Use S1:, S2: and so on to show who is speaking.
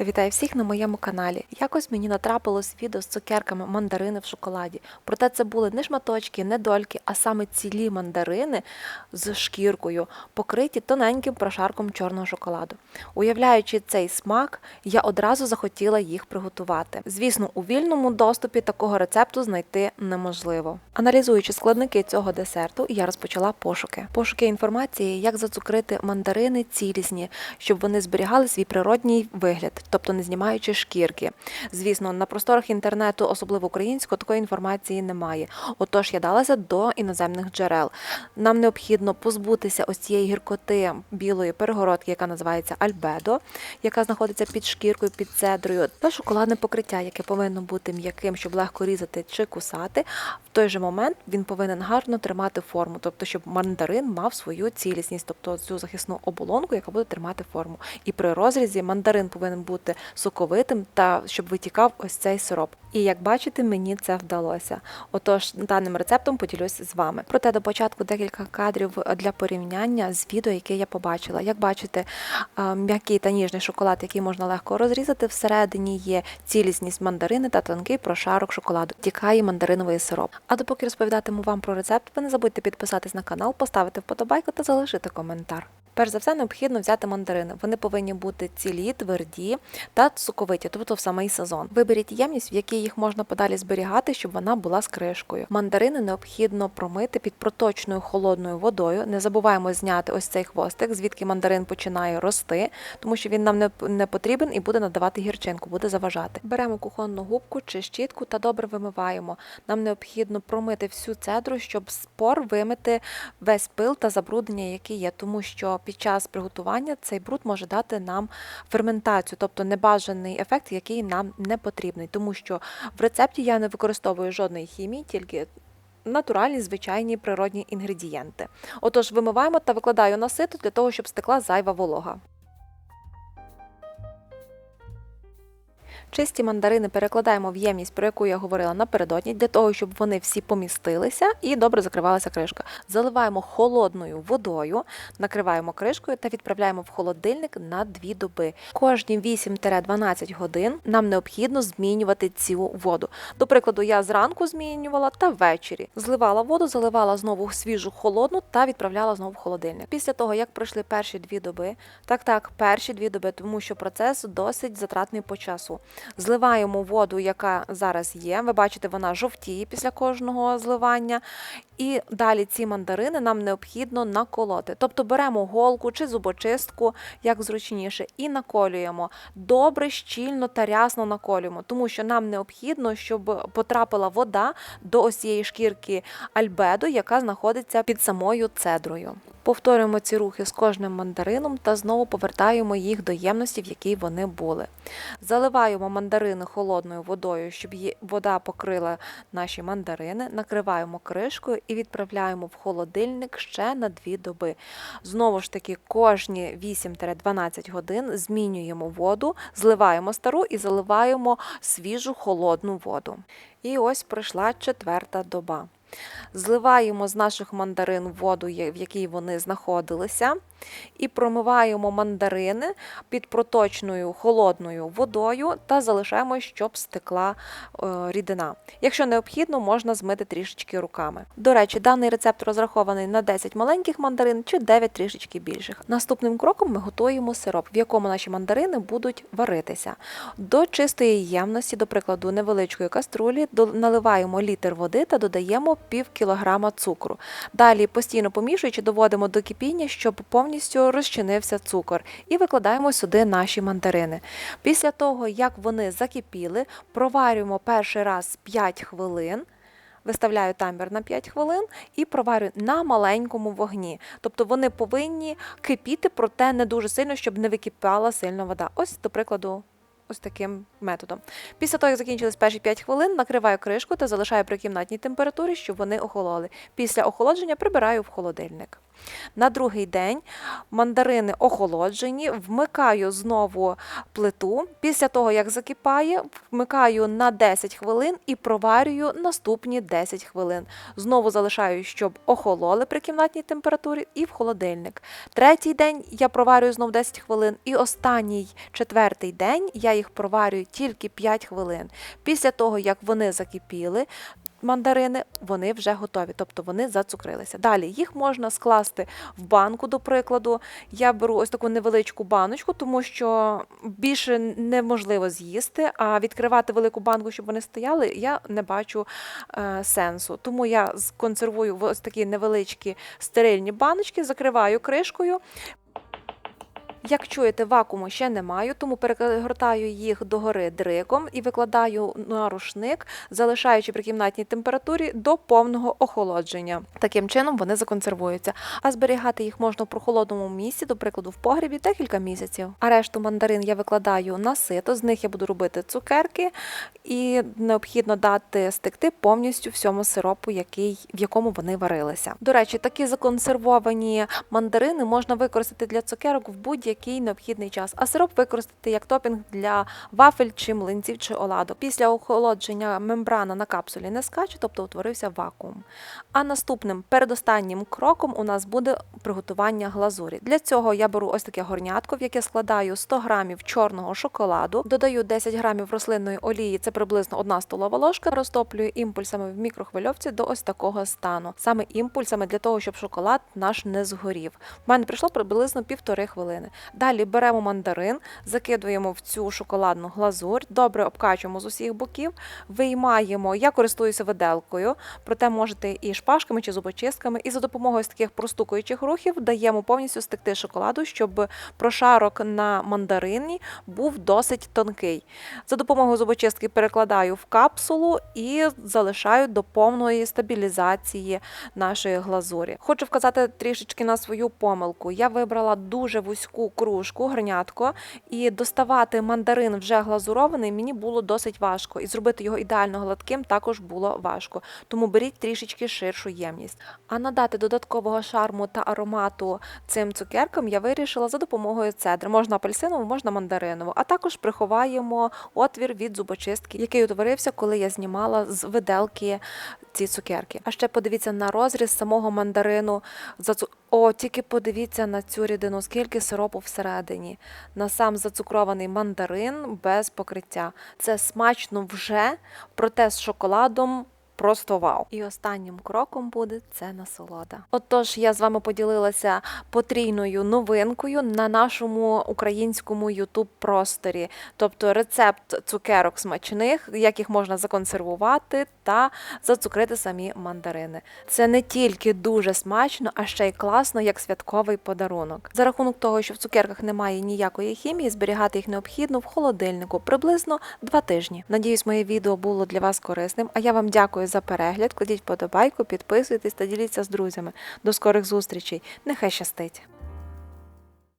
S1: Вітаю всіх на моєму каналі. Якось мені натрапилось відео з цукерками мандарини в шоколаді. Проте це були не шматочки, не дольки, а саме цілі мандарини з шкіркою, покриті тоненьким прошарком чорного шоколаду. Уявляючи цей смак, я одразу захотіла їх приготувати. Звісно, у вільному доступі такого рецепту знайти неможливо. Аналізуючи складники цього десерту, я розпочала пошуки. Пошуки інформації, як зацукрити мандарини цілісні, щоб вони зберігали свій природній вигляд, тобто не знімаючи шкірки. Звісно, на просторах інтернету, особливо українського, такої інформації немає. Отож, я далася до іноземних джерел. Нам необхідно позбутися ось цієї гіркоти білої перегородки, яка називається альбедо, яка знаходиться під шкіркою, під цедрою, та шоколадне покриття, яке повинно бути м'яким, щоб легко різати чи кусати. В той же момент він повинен гарно тримати форму, тобто, щоб мандарин мав свою цілісність, тобто цю захисну оболонку, яка буде тримати форму. І при розрізі мандарин повинен бути соковитим та щоб витікав ось цей сироп. І як бачите, мені це вдалося. Отож, даним рецептом поділюсь з вами. Проте до початку декілька кадрів для порівняння з відео, яке я побачила. Як бачите, м'який та ніжний шоколад, який можна легко розрізати, всередині є цілісність мандарини та тонкий прошарок шоколаду. Тікає мандариновий сироп. А допоки розповідатиму вам про рецепт, ви не забудьте підписатись на канал, поставити вподобайку та залишити коментар. Перш за все, необхідно взяти мандарини. Вони повинні бути цілі, тверді та соковиті, тобто в самий сезон. Виберіть ємність, в якій їх можна подалі зберігати, щоб вона була з кришкою. Мандарини необхідно промити під проточною холодною водою. Не забуваємо зняти ось цей хвостик, звідки мандарин починає рости, тому що він нам не, потрібен і буде надавати гірчинку, буде заважати. Беремо кухонну губку чи щітку та добре вимиваємо. Нам необхідно промити всю цедру, щоб з пор вимити весь пил та забруднення, які є, тому що під час приготування цей бруд може дати нам ферментацію, тобто небажаний ефект, який нам не потрібний, тому що в рецепті я не використовую жодної хімії, тільки натуральні звичайні природні інгредієнти. Отож, вимиваємо та викладаю на сито для того, щоб стекла зайва волога. Чисті мандарини перекладаємо в ємність, про яку я говорила напередодні, для того, щоб вони всі помістилися і добре закривалася кришка. Заливаємо холодною водою, накриваємо кришкою та відправляємо в холодильник на 2 доби. Кожні 8-12 годин нам необхідно змінювати цю воду. До прикладу, я зранку змінювала та ввечері. Зливала воду, заливала знову свіжу холодну та відправляла знову в холодильник. Після того, як пройшли перші дві доби, так так, перші дві доби, тому що процес досить затратний по часу. Зливаємо воду, яка зараз є. Ви бачите, вона жовтіє після кожного зливання. І далі ці мандарини нам необхідно наколоти. Тобто беремо голку чи зубочистку, як зручніше, і наколюємо. Добре, щільно та рясно наколюємо, тому що нам необхідно, щоб потрапила вода до ось шкірки альбедо, яка знаходиться під самою цедрою. Повторюємо ці рухи з кожним мандарином та знову повертаємо їх до ємності, в якій вони були. Заливаємо мандарини холодною водою, щоб вода покрила наші мандарини, накриваємо кришкою і відправляємо в холодильник ще на 2 доби. Знову ж таки, кожні 8-12 годин змінюємо воду, зливаємо стару і заливаємо свіжу холодну воду. І ось пройшла четверта доба. Зливаємо з наших мандарин воду, в якій вони знаходилися, і промиваємо мандарини під проточною холодною водою та залишаємо, щоб стекла е, рідина. Якщо необхідно, можна змити трішечки руками. До речі, даний рецепт розрахований на 10 маленьких мандарин чи 9 трішечки більших. Наступним кроком ми готуємо сироп, в якому наші мандарини будуть варитися. До чистої ємності, до прикладу, невеличкої каструлі, наливаємо літр води та додаємо пів кілограма цукру. Далі, постійно помішуючи, доводимо до кипіння, щоб повністю розчинився цукор, і викладаємо сюди наші мандарини. Після того, як вони закипіли, проварюємо перший раз 5 хвилин. Виставляю таймер на 5 хвилин і проварюю на маленькому вогні. Тобто вони повинні кипіти, проте не дуже сильно, щоб не википала сильно вода. Ось, до прикладу, ось таким методом. Після того, як закінчились перші 5 хвилин, накриваю кришку та залишаю при кімнатній температурі, щоб вони охололи. Після охолодження прибираю в холодильник. На другий день мандарини охолоджені, вмикаю знову плиту. Після того, як закипає, вмикаю на 10 хвилин і проварюю наступні 10 хвилин. Знову залишаю, щоб охололи при кімнатній температурі, і в холодильник. Третій день я проварюю знову 10 хвилин, і останній четвертий день я їх проварюю тільки 5 хвилин. Після того, як вони закипіли, мандарини, вони вже готові, тобто вони зацукрилися. Далі їх можна скласти в банку, до прикладу. Я беру ось таку невеличку баночку, тому що більше неможливо з'їсти, а відкривати велику банку, щоб вони стояли, я не бачу е, сенсу. Тому я консервую в ось такі невеличкі стерильні баночки, закриваю кришкою. Як чуєте, вакууму ще не маю, тому перегортаю їх догори дриком і викладаю на рушник, залишаючи при кімнатній температурі до повного охолодження. Таким чином вони законсервуються. А зберігати їх можна в прохолодному місці, до прикладу, в погрібі декілька місяців. А решту мандарин я викладаю на сито, з них я буду робити цукерки, і необхідно дати стекти повністю всьому сиропу, який, в якому вони варилися. До речі, такі законсервовані мандарини можна використати для цукерок в будь-який необхідний час, а сироп використати як топінг для вафель чи млинців чи оладок. Після охолодження мембрана на капсулі не скаче, тобто утворився вакуум. А наступним передостаннім кроком у нас буде приготування глазурі. Для цього я беру ось таке горнятко, в яке складаю 100 грамів чорного шоколаду, додаю 10 грамів рослинної олії, це приблизно 1 столова ложка, розтоплюю імпульсами в мікрохвильовці до ось такого стану. Саме імпульсами для того, щоб шоколад наш не згорів. У мене прийшло приблизно півтори хвилини. Далі беремо мандарин, закидуємо в цю шоколадну глазурь, добре обкачуємо з усіх боків, виймаємо. Я користуюся виделкою, проте можете і шпажками чи зубочистками. І за допомогою таких простукуючих рухів даємо повністю стекти шоколаду, щоб прошарок на мандарині був досить тонкий. За допомогою зубочистки перекладаю в капсулу і залишаю до повної стабілізації нашої глазурі. Хочу вказати трішечки на свою помилку. Я вибрала дуже вузьку кружку, грнятко, і доставати мандарин вже глазурований мені було досить важко. І зробити його ідеально гладким також було важко. Тому беріть трішечки ширшу ємність. А надати додаткового шарму та аромату цим цукеркам я вирішила за допомогою цедри. Можна апельсинову, можна мандаринову. А також приховаємо отвір від зубочистки, який утворився, коли я знімала з виделки ці цукерки. А ще подивіться на розріз самого мандарину. Зацу- О, тільки подивіться на цю рідину, скільки сиропу всередині. На сам зацукрований мандарин без покриття. Це смачно вже, проте з шоколадом. Просто вау! І останнім кроком буде це насолода. Отож, я з вами поділилася потрійною новинкою на нашому українському youtube просторі, тобто рецепт цукерок смачних, як їх можна законсервувати та зацукрити самі мандарини. Це не тільки дуже смачно, а ще й класно як святковий подарунок. За рахунок того, що в цукерках немає ніякої хімії, зберігати їх необхідно в холодильнику приблизно два тижні. Надіюсь, моє відео було для вас корисним. А я вам дякую за перегляд. Кладіть подобайку, підписуйтесь та діліться з друзями. До скорих зустрічей. Нехай щастить!